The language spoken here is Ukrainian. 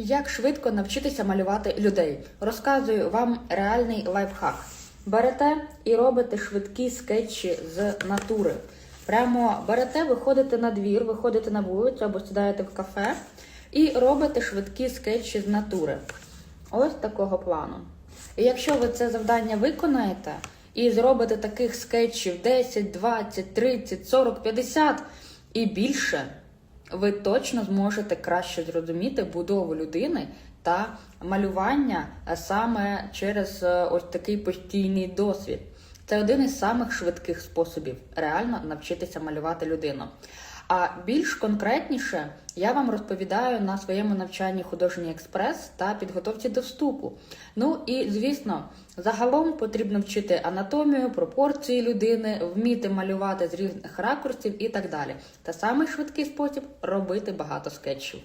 Як швидко навчитися малювати людей? Розказую вам реальний лайфхак. Берете і робите швидкі скетчі з натури. Прямо берете, виходите на двір, виходите на вулицю або сідаєте в кафе і робите швидкі скетчі з натури. Ось такого плану. І якщо ви це завдання виконаєте і зробите таких скетчів 10, 20, 30, 40, 50 і більше, ви точно зможете краще зрозуміти будову людини та малювання саме через е, ось такий постійний досвід. Це один із самих швидких способів реально навчитися малювати людину. А більш конкретніше я вам розповідаю на своєму навчанні художній експрес та підготовці до вступу. Ну і звісно, загалом потрібно вчити анатомію, пропорції людини, вміти малювати з різних ракурсів і так далі. Та самий швидкий спосіб робити багато скетчів.